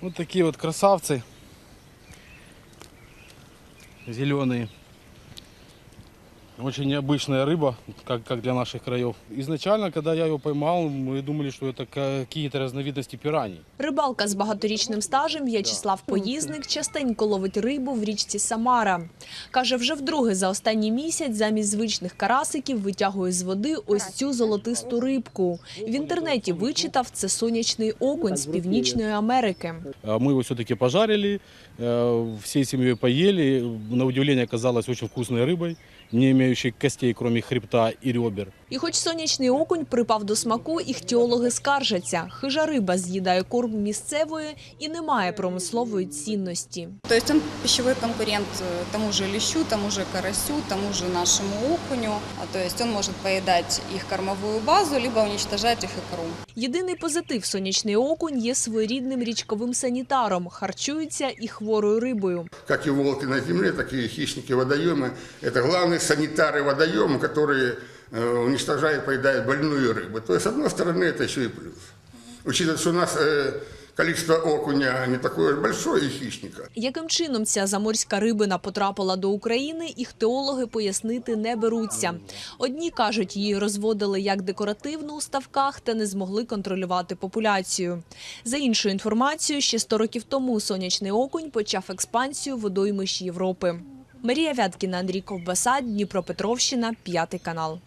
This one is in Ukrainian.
Вот такие вот красавцы. Зеленые. Очень необычная рыба, как, как для наших краев. Изначально, когда я его поймал, мы думали, что это какие-то разновидности пираний. Рибалка з багаторічним стажем В'ячеслав Поїзник частенько ловить рибу в річці Самара. Каже, вже вдруге за останній місяць замість звичних карасиків витягує з води ось цю золотисту рибку. В інтернеті вичитав це сонячний окунь з Північної Америки. А Мы его все-таки пожарили, э, всей семьей поели. На удивление оказалось очень вкусной рыбой, не имеющей костей, кроме хребта и ребер. І хоч сонячний окунь припав до смаку, іхтіологи скаржаться. Хижа риба з'їдає корм місцевої і не має промислової цінності. То есть он пищевой конкурент э, тому же лещу, тому же карасю, тому же нашему окуню. А То есть он может поедать их кормовую базу, либо уничтожать их икру. Єдиний позитив сонячний окунь є своєрідним річковим санітаром, харчується і хворою рибою. как и волки на земле, так и хищники водоемы. Это главные санитары водоема, которые э, уничтожают, поедают больную рыбу. То есть, с одной стороны, это еще и плюс. Учитывая, что у нас э, количество окуня не такое уж большое и хищника. Яким чином ця заморська рибина потрапила до України, іхтеологи пояснити не беруться. Одні кажуть, її розводили як декоративну у ставках та не змогли контролювати популяцію. За іншою інформацією, ще 100 років тому сонячний окунь почав експансію водоймищ Європи. Марія Вяткіна, Андрій Ковбаса, Дніпропетровщина, п'ятий канал.